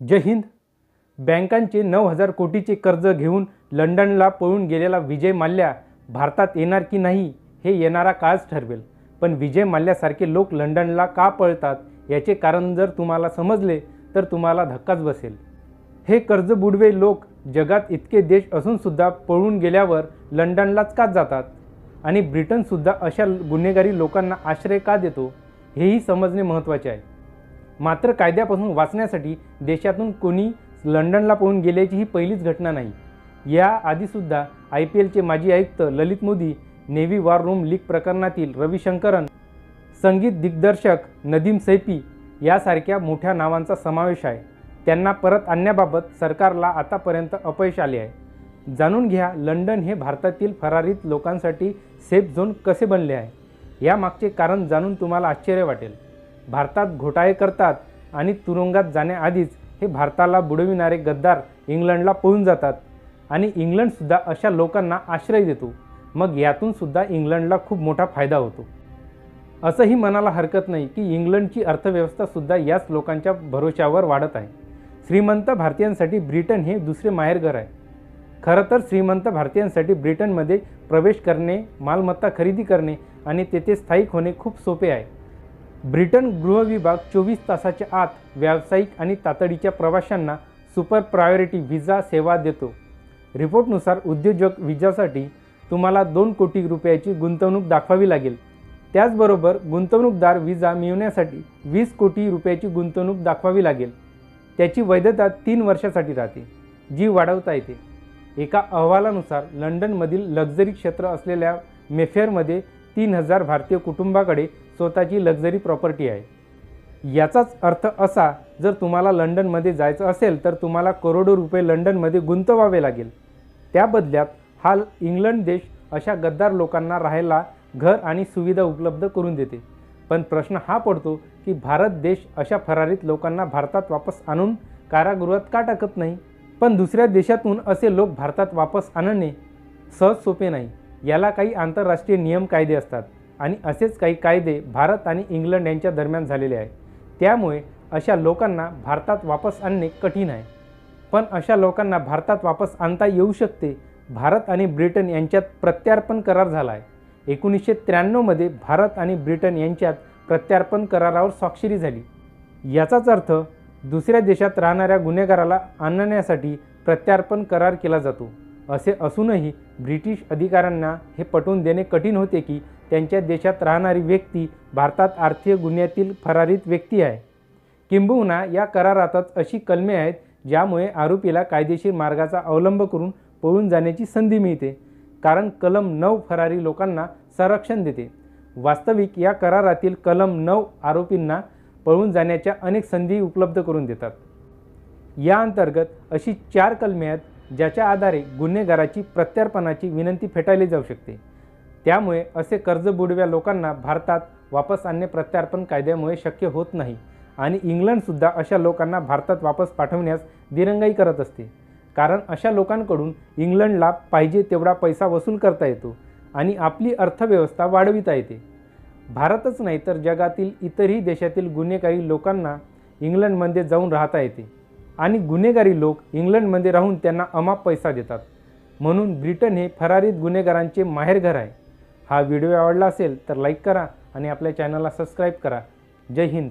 जय हिंद. बँकांचे नऊ हजार कोटीचे कर्ज घेऊन लंडनला पळून गेलेला विजय माल्या भारतात येणार की नाही हे येणारा काळच ठरवेल. पण विजय माल्यासारखे लोक लंडनला का पळतात याचे कारण जर तुम्हाला समजले तर तुम्हाला धक्काच बसेल. हे कर्ज बुडवे लोक जगात इतके देश असूनसुद्धा पळून गेल्यावर लंडनलाच का जातात? आणि ब्रिटनसुद्धा अशा गुन्हेगारी लोकांना आश्रय का देतो? हेही समजणे महत्त्वाचे आहे. मात्र कायद्यापासून वाचण्यासाठी देशातून कोणी लंडनला पळून गेल्याची ही पहिलीच घटना नाही. या आधीसुद्धा आय पी एलचे माजी आयुक्त Lalit Modi navy war room leak प्रकरणातील रविशंकरन संगीत दिग्दर्शक नदीम सैफी यासारख्या मोठ्या नावांचा समावेश आहे. त्यांना परत आणण्याबाबत सरकारला आतापर्यंत अपयश आले आहे. जाणून घ्या लंडन हे भारतातील फरारीत लोकांसाठी सेफ झोन कसे बनले आहे. यामागचे कारण जाणून तुम्हाला आश्चर्य वाटेल. भारतात घोटाळे करतात आणि तुरुंगात जाण्याआधीच हे भारताला बुडविणारे गद्दार इंग्लंडला पळून जातात. आणि इंग्लंडसुद्धा अशा लोकांना आश्रय देतो. मग यातूनसुद्धा इंग्लंडला खूप मोठा फायदा होतो. असंही मनाला हरकत नाही की इंग्लंडची अर्थव्यवस्थासुद्धा याच लोकांच्या भरोश्यावर वाढत आहे. श्रीमंत भारतीयांसाठी ब्रिटन हे दुसरे माहेरघर आहे. खरं तर श्रीमंत भारतीयांसाठी ब्रिटनमध्ये प्रवेश करणे मालमत्ता खरेदी करणे आणि तेथे स्थायिक होणे खूप सोपे आहे. ब्रिटन गृहविभाग चोवीस तासाच्या आत व्यावसायिक आणि तातडीच्या प्रवाशांना सुपर प्रायोरिटी व्हिसा सेवा देतो. रिपोर्टनुसार उद्योजक व्हिजासाठी तुम्हाला दोन कोटी रुपयाची गुंतवणूक दाखवावी लागेल. त्याचबरोबर गुंतवणूकदार व्हिसा मिळवण्यासाठी वीस कोटी रुपयाची गुंतवणूक दाखवावी लागेल. त्याची वैधता तीन वर्षासाठी राहते जी वाढवता येते. एका अहवालानुसार लंडनमधील लक्झरी क्षेत्र असलेल्या मेफेअरमध्ये तीन हजार भारतीय कुटुंबाकडे स्वतःची लक्झरी प्रॉपर्टी आहे. याचाच अर्थ असा जर तुम्हाला लंडनमध्ये जायचं असेल तर तुम्हाला करोडो रुपये लंडनमध्ये गुंतवावे लागेल. त्या बदल्यात हा इंग्लंड देश अशा गद्दार लोकांना राहायला घर आणि सुविधा उपलब्ध करून देते. पण प्रश्न हा पडतो की भारत देश अशा फरारीत लोकांना भारतात वापस आणून कारागृहात का टाकत नाही? पण दुसऱ्या देशातून असे लोक भारतात वापस आणणे सहज सोपे नाही. याला काही आंतरराष्ट्रीय नियम कायदे असतात आणि असेच काही कायदे भारत आणि इंग्लंड यांच्या दरम्यान झालेले आहे त्यामुळे अशा लोकांना भारतात वापस आणणे कठीण आहे. पण अशा लोकांना भारतात वापस आणता येऊ शकते भारत आणि ब्रिटन यांच्यात प्रत्यार्पण करार झाला आहे एकोणीसशे त्र्याण्णवमध्ये भारत आणि ब्रिटन यांच्यात प्रत्यार्पण करारावर स्वाक्षरी झाली. याचाच अर्थ दुसऱ्या देशात राहणाऱ्या गुन्हेगाराला आणण्यासाठी प्रत्यार्पण करार केला जातो. असे असूनही ब्रिटिश अधिकाऱ्यांना हे पटवून देणे कठीण होते की त्यांच्या देशात राहणारी व्यक्ती भारतात आर्थिक गुन्ह्यातील फरारीत व्यक्ती आहे. किंबहुना या करारातच अशी कलमे आहेत ज्यामुळे आरोपीला कायदेशीर मार्गाचा अवलंब करून पळून जाण्याची संधी मिळते. कारण कलम नऊ फरारी लोकांना संरक्षण देते. वास्तविक या करारातील कलम नऊ आरोपींना पळून जाण्याच्या अनेक संधी उपलब्ध करून देतात. या अंतर्गत अशी चार कलमे आहेत ज्याच्या आधारे गुन्हेगाराची प्रत्यार्पणाची विनंती फेटाळली जाऊ शकते. त्यामुळे असे कर्ज बुडव्या लोकांना भारतात वापस आणणे प्रत्यार्पण कायद्यामुळे शक्य होत नाही आणि इंग्लंडसुद्धा अशा लोकांना भारतात वापस पाठवण्यास दिरंगाई करत असते. कारण अशा लोकांकडून इंग्लंडला पाहिजे तेवढा पैसा वसूल करता येतो आणि आपली अर्थव्यवस्था वाढविता येते. भारतच नाही तर जगातील इतरही देशातील गुन्हेगारी लोकांना इंग्लंडमध्ये जाऊन राहता येते. आणि गुन्हेगारी लोक इंग्लंडमध्ये राहून त्यांना अमाप पैसा देतात. म्हणून ब्रिटन हे फरारीत गुन्हेगारांचे माहेरघर आहे. हा व्हिडिओ आवडला असेल तर लाईक करा आणि आपल्या चॅनलला सबस्क्राईब करा. जय हिंद.